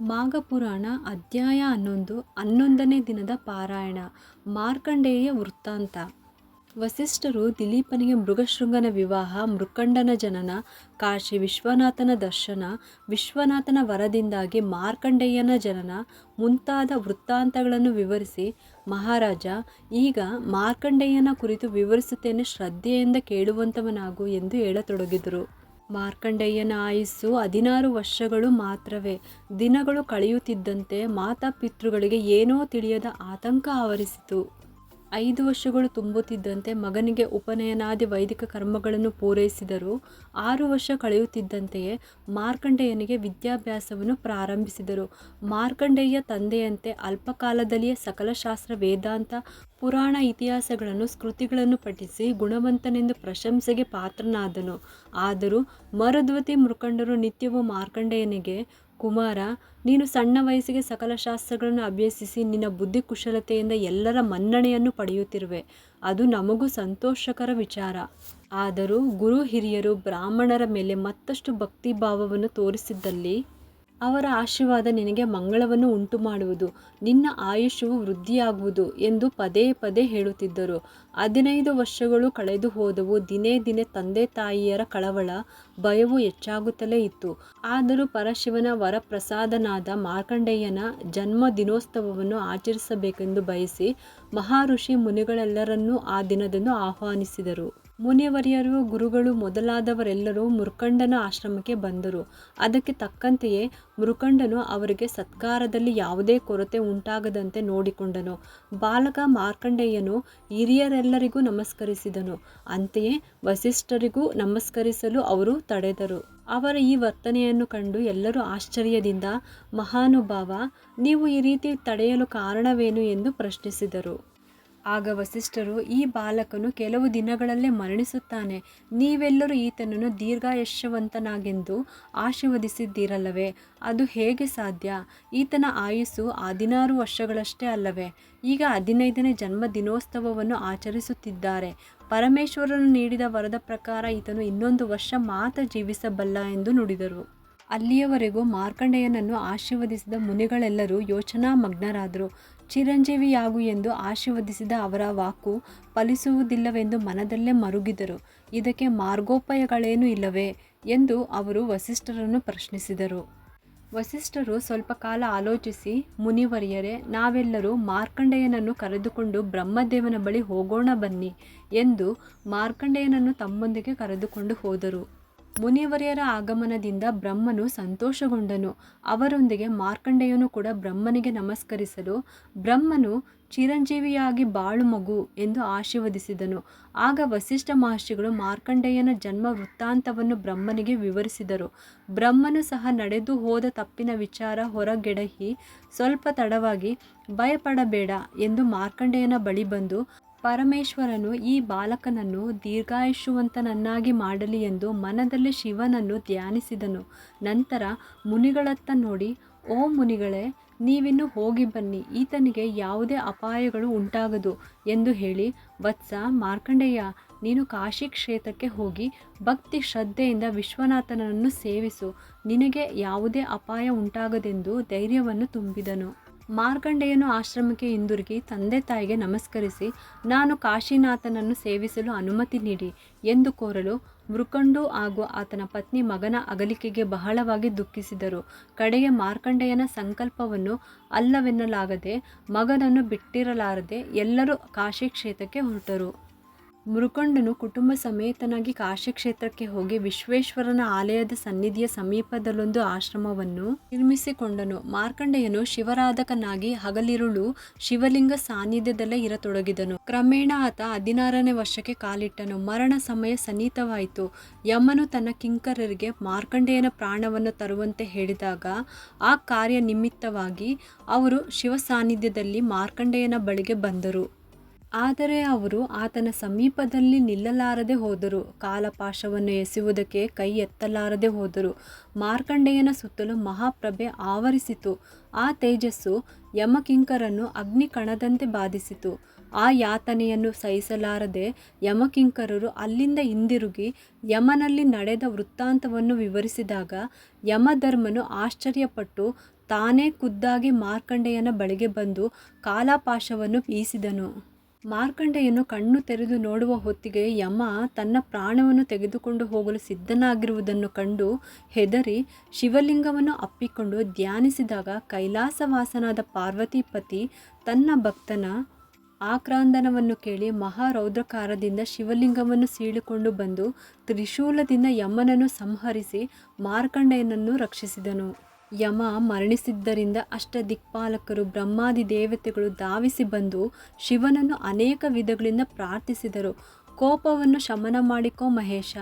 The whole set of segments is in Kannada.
ಮಾಘಪುರಾಣ ಅಧ್ಯಾಯ ಹನ್ನೊಂದು, ಹನ್ನೊಂದನೇ ದಿನದ ಪಾರಾಯಣ, ಮಾರ್ಕಂಡೇಯ ವೃತ್ತಾಂತ. ವಸಿಷ್ಠರು ದಿಲೀಪನಿಗೆ ಮೃಗಶೃಂಗನ ವಿವಾಹ, ಮೃಕಂಡನ ಜನನ, ಕಾಶಿ ವಿಶ್ವನಾಥನ ದರ್ಶನ, ವಿಶ್ವನಾಥನ ವರದಿಂದಾಗಿ ಮಾರ್ಕಂಡೇಯನ ಜನನ ಮುಂತಾದ ವೃತ್ತಾಂತಗಳನ್ನು ವಿವರಿಸಿ, ಮಹಾರಾಜ, ಈಗ ಮಾರ್ಕಂಡೇಯನ ಕುರಿತು ವಿವರಿಸುತ್ತೇನೆ ಶ್ರದ್ಧೆಯಿಂದ ಕೇಳುವಂಥವನಾಗು ಎಂದು ಹೇಳತೊಡಗಿದರು. ಮಾರ್ಕಂಡೇಯನ ಆಯುಸ್ಸು ಹದಿನಾರು ವರ್ಷಗಳು ಮಾತ್ರವೇ. ದಿನಗಳು ಕಳೆಯುತ್ತಿದ್ದಂತೆ ಮಾತಾಪಿತೃಗಳಿಗೆ ಏನೋ ತಿಳಿಯದ ಆತಂಕ ಆವರಿಸಿತು. ಐದು ವರ್ಷಗಳು ತುಂಬುತ್ತಿದ್ದಂತೆ ಮಗನಿಗೆ ಉಪನಯನಾದಿ ವೈದಿಕ ಕರ್ಮಗಳನ್ನು ಪೂರೈಸಿದರು. ಆರು ವರ್ಷ ಕಳೆಯುತ್ತಿದ್ದಂತೆಯೇ ಮಾರ್ಕಂಡೇಯನಿಗೆ ವಿದ್ಯಾಭ್ಯಾಸವನ್ನು ಪ್ರಾರಂಭಿಸಿದರು. ಮಾರ್ಕಂಡೇಯ ತಂದೆಯಂತೆ ಅಲ್ಪಕಾಲದಲ್ಲಿಯೇ ಸಕಲ ಶಾಸ್ತ್ರ, ವೇದಾಂತ, ಪುರಾಣ ಇತಿಹಾಸಗಳನ್ನು ಸ್ಮೃತಿಗಳನ್ನು ಪಠಿಸಿ ಗುಣವಂತನೆಂದು ಪ್ರಶಂಸೆಗೆ ಪಾತ್ರನಾದನು. ಆದರೂ ಮರುದ್ವತಿ ಮೃಕಂಡರು ನಿತ್ಯವೂ ಮಾರ್ಕಂಡೇಯನಿಗೆ ಕುಮಾರ, ನೀನು ಸಣ್ಣ ವಯಸ್ಸಿಗೆ ಸಕಲ ಶಾಸ್ತ್ರಗಳನ್ನು ಅಭ್ಯಸಿಸಿ ನಿನ್ನ ಬುದ್ಧಿ ಕುಶಲತೆಯಿಂದ ಎಲ್ಲರ ಮನ್ನಣೆಯನ್ನು ಪಡೆಯುತ್ತಿರುವೆ. ಅದು ನಮಗೂ ಸಂತೋಷಕರ ವಿಚಾರ. ಆದರೂ ಗುರು ಹಿರಿಯರು ಬ್ರಾಹ್ಮಣರ ಮೇಲೆ ಮತ್ತಷ್ಟು ಭಕ್ತಿಭಾವವನ್ನು ತೋರಿಸಿದ್ದಲ್ಲಿ ಅವರ ಆಶೀರ್ವಾದ ನಿನಗೆ ಮಂಗಳವನ್ನು ಉಂಟು ಮಾಡುವುದು ನಿನ್ನ ಆಯುಷ್ಯವು ವೃದ್ಧಿಯಾಗುವುದು ಎಂದು ಪದೇ ಪದೇ ಹೇಳುತ್ತಿದ್ದರು. ಹದಿನೈದು ವರ್ಷಗಳು ಕಳೆದು ಹೋದವು, ದಿನೇ ದಿನೇ ತಂದೆ ತಾಯಿಯರ ಕಳವಳ, ಭಯವು ಹೆಚ್ಚಾಗುತ್ತಲೇ ಇತ್ತು. ಆದರೂ ಪರಶಿವನ ವರಪ್ರಸಾದನಾದ ಮಾರ್ಕಂಡೇಯನ ಜನ್ಮ ದಿನೋತ್ಸವವನ್ನು ಆಚರಿಸಬೇಕೆಂದು ಬಯಸಿ ಮಹಾಋಷಿ ಮುನಿಗಳೆಲ್ಲರನ್ನೂ ಆ ದಿನದಂದು ಆಹ್ವಾನಿಸಿದರು. ಮುನಿವರಿಯರು, ಗುರುಗಳು ಮೊದಲಾದವರೆಲ್ಲರೂ ಮೃಕಂಡನ ಆಶ್ರಮಕ್ಕೆ ಬಂದರು. ಅದಕ್ಕೆ ತಕ್ಕಂತೆಯೇ ಮೃಕಂಡನು ಅವರಿಗೆ ಸತ್ಕಾರದಲ್ಲಿ ಯಾವುದೇ ಕೊರತೆ ಉಂಟಾಗದಂತೆ ನೋಡಿಕೊಂಡನು. ಬಾಲಕ ಮಾರ್ಕಂಡೇಯನು ಹಿರಿಯರೆಲ್ಲರಿಗೂ ನಮಸ್ಕರಿಸಿದನು. ಅಂತೆಯೇ ವಸಿಷ್ಠರಿಗೂ ನಮಸ್ಕರಿಸಲು ಅವರು ತಡೆದರು. ಅವರ ಈ ವರ್ತನೆಯನ್ನು ಕಂಡು ಎಲ್ಲರೂ ಆಶ್ಚರ್ಯದಿಂದ, ಮಹಾನುಭಾವ, ನೀವು ಈ ರೀತಿ ತಡೆಯಲು ಕಾರಣವೇನು? ಎಂದು ಪ್ರಶ್ನಿಸಿದರು. ಆಗ ವಸಿಷ್ಠರು ಈ ಬಾಲಕನು ಕೆಲವು ದಿನಗಳಲ್ಲೇ ಮರಣಿಸುತ್ತಾನೆ. ನೀವೆಲ್ಲರೂ ಈತನನ್ನು ದೀರ್ಘಾಯುಷ್ಯವಂತನಾಗೆಂದು ಆಶೀರ್ವದಿಸಿದ್ದೀರಲ್ಲವೇ? ಅದು ಹೇಗೆ ಸಾಧ್ಯ? ಈತನ ಆಯುಸ್ಸು ಹದಿನಾರು ವರ್ಷಗಳಷ್ಟೇ ಅಲ್ಲವೇ? ಈಗ ಹದಿನೈದನೇ ಜನ್ಮ ದಿನೋತ್ಸವವನ್ನು ಆಚರಿಸುತ್ತಿದ್ದಾರೆ. ಪರಮೇಶ್ವರನು ನೀಡಿದ ವರದ ಪ್ರಕಾರ ಈತನು ಇನ್ನೊಂದು ವರ್ಷ ಮಾತ್ರ ಜೀವಿಸಬಲ್ಲ ಎಂದು ನುಡಿದರು. ಅಲ್ಲಿಯವರೆಗೂ ಮಾರ್ಕಂಡೇಯನನ್ನು ಆಶೀರ್ವದಿಸಿದ ಮುನಿಗಳೆಲ್ಲರೂ ಯೋಚನಾ ಮಗ್ನರಾದರು ಚಿರಂಜೀವಿಯಾಗು ಎಂದು ಆಶೀರ್ವದಿಸಿದ ಅವರ ವಾಕು ಫಲಿಸುವುದಿಲ್ಲವೆಂದು ಮನದಲ್ಲೇ ಮರುಗಿದರು. ಇದಕ್ಕೆ ಮಾರ್ಗೋಪಾಯಗಳೇನೂ ಇಲ್ಲವೇ ಎಂದು ಅವರು ವಸಿಷ್ಠರನ್ನು ಪ್ರಶ್ನಿಸಿದರು. ವಸಿಷ್ಠರು ಸ್ವಲ್ಪ ಕಾಲ ಆಲೋಚಿಸಿ, ಮುನಿವರಿಯರೇ, ನಾವೆಲ್ಲರೂ ಮಾರ್ಕಂಡೇಯನನ್ನು ಕರೆದುಕೊಂಡು ಬ್ರಹ್ಮದೇವನ ಬಳಿ ಹೋಗೋಣ ಬನ್ನಿ ಎಂದು ಮಾರ್ಕಂಡೇಯನನ್ನು ತಮ್ಮೊಂದಿಗೆ ಕರೆದುಕೊಂಡು ಹೋದರು. ಮುನಿವರಿಯರ ಆಗಮನದಿಂದ ಬ್ರಹ್ಮನು ಸಂತೋಷಗೊಂಡನು. ಅವರೊಂದಿಗೆ ಮಾರ್ಕಂಡೇಯನು ಕೂಡ ಬ್ರಹ್ಮನಿಗೆ ನಮಸ್ಕರಿಸಲು, ಬ್ರಹ್ಮನು ಚಿರಂಜೀವಿಯಾಗಿ ಬಾಳು ಮಗು ಎಂದು ಆಶೀರ್ವದಿಸಿದನು. ಆಗ ವಸಿಷ್ಠ ಮಹರ್ಷಿಗಳು ಮಾರ್ಕಂಡೇಯನ ಜನ್ಮ ವೃತ್ತಾಂತವನ್ನು ಬ್ರಹ್ಮನಿಗೆ ವಿವರಿಸಿದರು. ಬ್ರಹ್ಮನು ಸಹ ನಡೆದು ಹೋದ ತಪ್ಪಿನ ವಿಚಾರ ಹೊರಗೆಡಹಿ ಸ್ವಲ್ಪ ತಡವಾಗಿ, ಭಯಪಡಬೇಡ ಎಂದು ಮಾರ್ಕಂಡೇಯನ ಬಳಿ ಬಂದು ಪರಮೇಶ್ವರನು ಈ ಬಾಲಕನನ್ನು ದೀರ್ಘಾಯುಷ್ಯವಂತನನ್ನಾಗಿ ಮಾಡಲಿ ಎಂದು ಮನದಲ್ಲಿ ಶಿವನನ್ನು ಧ್ಯಾನಿಸಿದನು. ನಂತರ ಮುನಿಗಳತ್ತ ನೋಡಿ, ಓ ಮುನಿಗಳೇ, ನೀವಿನ್ನು ಹೋಗಿ ಬನ್ನಿ, ಈತನಿಗೆ ಯಾವುದೇ ಅಪಾಯಗಳು ಉಂಟಾಗದು ಎಂದು ಹೇಳಿ, ವತ್ಸ, ಮಾರ್ಕಂಡೇಯ, ನೀನು ಕಾಶಿ ಕ್ಷೇತ್ರಕ್ಕೆ ಹೋಗಿ ಭಕ್ತಿ ಶ್ರದ್ಧೆಯಿಂದ ವಿಶ್ವನಾಥನನ್ನು ಸೇವಿಸು. ನಿನಗೆ ಯಾವುದೇ ಅಪಾಯ ಉಂಟಾಗದೆಂದು ಧೈರ್ಯವನ್ನು ತುಂಬಿದನು. ಮಾರ್ಕಂಡೇಯನು ಆಶ್ರಮಕ್ಕೆ ಹಿಂದಿರುಗಿ ತಂದೆ ತಾಯಿಗೆ ನಮಸ್ಕರಿಸಿ, ನಾನು ಕಾಶಿನಾಥನನ್ನು ಸೇವಿಸಲು ಅನುಮತಿ ನೀಡಿ ಎಂದು ಕೋರಲು ಮೃಕಂಡು ಹಾಗೂ ಆತನ ಪತ್ನಿ ಮಗನ ಅಗಲಿಕೆಗೆ ಬಹಳವಾಗಿ ದುಃಖಿಸಿದರು. ಕಡೆಗೆ ಮಾರ್ಕಂಡೆಯನ ಸಂಕಲ್ಪವನ್ನು ಅಲ್ಲವೆನ್ನಲಾಗದೆ ಮಗನನ್ನು ಬಿಟ್ಟಿರಲಾರದೆ ಎಲ್ಲರೂ ಕಾಶಿ ಕ್ಷೇತ್ರಕ್ಕೆ ಹೊರಟರು. ಮೃಕಂಡನು ಕುಟುಂಬ ಸಮೇತನಾಗಿ ಕಾಶಿ ಕ್ಷೇತ್ರಕ್ಕೆ ಹೋಗಿ ವಿಶ್ವೇಶ್ವರನ ಆಲಯದ ಸನ್ನಿಧಿಯ ಸಮೀಪದಲ್ಲೊಂದು ಆಶ್ರಮವನ್ನು ನಿರ್ಮಿಸಿಕೊಂಡನು. ಮಾರ್ಕಂಡೇಯನು ಶಿವರಾಧಕನಾಗಿ ಹಗಲಿರುಳು ಶಿವಲಿಂಗ ಸಾನ್ನಿಧ್ಯದಲ್ಲೇ ಇರತೊಡಗಿದನು. ಕ್ರಮೇಣ ಆತ ಹದಿನಾರನೇ ವರ್ಷಕ್ಕೆ ಕಾಲಿಟ್ಟನು. ಮರಣ ಸಮಯ ಸನ್ನಿಹಿತವಾಯಿತು. ಯಮನು ತನ್ನ ಕಿಂಕರರಿಗೆ ಮಾರ್ಕಂಡೇಯನ ಪ್ರಾಣವನ್ನು ತರುವಂತೆ ಹೇಳಿದಾಗ ಆ ಕಾರ್ಯ ನಿಮಿತ್ತವಾಗಿ ಅವರು ಶಿವ ಸಾನ್ನಿಧ್ಯದಲ್ಲಿ ಮಾರ್ಕಂಡೇಯನ ಬಳಿಗೆ ಬಂದರು. ಆದರೆ ಅವರು ಆತನ ಸಮೀಪದಲ್ಲಿ ನಿಲ್ಲಲಾರದೆ ಹೋದರು. ಕಾಲಪಾಶವನ್ನು ಎಸೆಯುವುದಕ್ಕೆ ಕೈ ಎತ್ತಲಾರದೆ ಹೋದರು. ಮಾರ್ಕಂಡೆಯನ ಸುತ್ತಲೂ ಮಹಾಪ್ರಭೆ ಆವರಿಸಿತು. ಆ ತೇಜಸ್ಸು ಯಮಕಿಂಕರನ್ನು ಅಗ್ನಿ ಕಣದಂತೆ ಬಾಧಿಸಿತು. ಆ ಯಾತನೆಯನ್ನು ಸಹಿಸಲಾರದೆ ಯಮಕಿಂಕರರು ಅಲ್ಲಿಂದ ಹಿಂದಿರುಗಿ ಯಮನಲ್ಲಿ ನಡೆದ ವೃತ್ತಾಂತವನ್ನು ವಿವರಿಸಿದಾಗ ಯಮಧರ್ಮನು ಆಶ್ಚರ್ಯಪಟ್ಟು ತಾನೇ ಖುದ್ದಾಗಿ ಮಾರ್ಕಂಡೆಯನ ಬಳಿಗೆ ಬಂದು ಕಾಲಪಾಶವನ್ನು ಬೀಸಿದನು ಮಾರ್ಕಂಡೆಯನು ಕಣ್ಣು ತೆರೆದು ನೋಡುವ ಹೊತ್ತಿಗೆ ಯಮ ತನ್ನ ಪ್ರಾಣವನ್ನು ತೆಗೆದುಕೊಂಡು ಹೋಗಲು ಸಿದ್ಧನಾಗಿರುವುದನ್ನು ಕಂಡು ಹೆದರಿ ಶಿವಲಿಂಗವನ್ನು ಅಪ್ಪಿಕೊಂಡು ಧ್ಯಾನಿಸಿದಾಗ ಕೈಲಾಸವಾಸನಾದ ಪಾರ್ವತಿಪತಿ ತನ್ನ ಭಕ್ತನ ಆಕ್ರಾಂದನವನ್ನು ಕೇಳಿ ಮಹಾರೌದ್ರಕಾರದಿಂದ ಶಿವಲಿಂಗವನ್ನು ಸೀಳಿಕೊಂಡು ಬಂದು ತ್ರಿಶೂಲದಿಂದ ಯಮನನ್ನು ಸಂಹರಿಸಿ ಮಾರ್ಕಂಡೆಯನನ್ನು ರಕ್ಷಿಸಿದನು. ಯಮ ಮರಣಿಸಿದ್ದರಿಂದ ಅಷ್ಟ ದಿಕ್ಪಾಲಕರು ಬ್ರಹ್ಮಾದಿ ದೇವತೆಗಳು ಧಾವಿಸಿ ಬಂದು ಶಿವನನ್ನು ಅನೇಕ ವಿಧಗಳಿಂದ ಪ್ರಾರ್ಥಿಸಿದರು. ಕೋಪವನ್ನು ಶಮನ ಮಾಡಿಕೋ ಮಹೇಶ.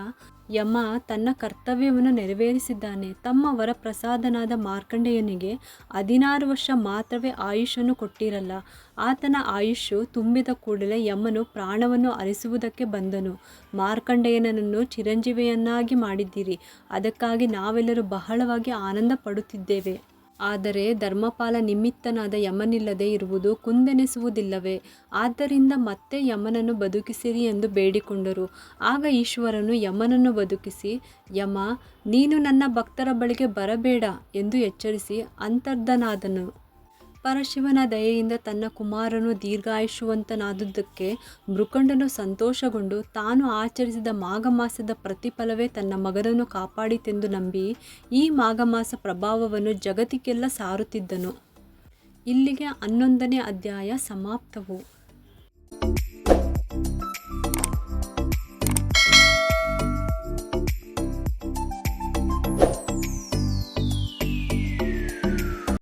ಯಮ ತನ್ನ ಕರ್ತವ್ಯವನ್ನು ನೆರವೇರಿಸಿದ್ದಾನೆ. ತಮ್ಮ ವರಪ್ರಸಾದನಾದ ಮಾರ್ಕಂಡೇಯನಿಗೆ ಹದಿನಾರು ವರ್ಷ ಮಾತ್ರವೇ ಆಯುಷನ್ನು ಕೊಟ್ಟಿರಲ್ಲ. ಆತನ ಆಯುಷ್ಯು ತುಂಬಿದ ಕೂಡಲೇ ಯಮನು ಪ್ರಾಣವನ್ನು ಅರಿಸುವುದಕ್ಕೆ ಬಂದನು. ಮಾರ್ಕಂಡೆಯನನ್ನು ಚಿರಂಜೀವಿಯನ್ನಾಗಿ ಮಾಡಿದ್ದೀರಿ. ಅದಕ್ಕಾಗಿ ನಾವೆಲ್ಲರೂ ಬಹಳವಾಗಿ ಆನಂದ ಪಡುತ್ತಿದ್ದೇವೆ ಆದರೆ ಧರ್ಮಪಾಲ ನಿಮಿತ್ತನಾದ ಯಮನಿಲ್ಲದೆ ಇರುವುದು ಕುಂದೆನಿಸುವುದಿಲ್ಲವೇ? ಆದ್ದರಿಂದ ಮತ್ತೆ ಯಮನನ್ನು ಬದುಕಿಸಿರಿ ಎಂದು ಬೇಡಿಕೊಂಡರು. ಆಗ ಈಶ್ವರನು ಯಮನನ್ನು ಬದುಕಿಸಿ, ಯಮ, ನೀನು ನನ್ನ ಭಕ್ತರ ಬಳಿಗೆ ಬರಬೇಡ ಎಂದು ಎಚ್ಚರಿಸಿ ಅಂತರ್ಧನಾದನು. ಪರಶಿವನ ದಯೆಯಿಂದ ತನ್ನ ಕುಮಾರನು ದೀರ್ಘಾಯುಷ್ಯವಂತನಾದುದಕ್ಕೆ ಮೃಕಂಡನು ಸಂತೋಷಗೊಂಡು ತಾನು ಆಚರಿಸಿದ ಮಾಘಮಾಸದ ಪ್ರತಿಫಲವೇ ತನ್ನ ಮಗನನ್ನು ಕಾಪಾಡಿತೆಂದು ನಂಬಿ ಈ ಮಾಘಮಾಸ ಪ್ರಭಾವವನ್ನು ಜಗತ್ತಿಗೆಲ್ಲ ಸಾರುತ್ತಿದ್ದನು. ಇಲ್ಲಿಗೆ ಹನ್ನೊಂದನೇ ಅಧ್ಯಾಯ ಸಮಾಪ್ತವು.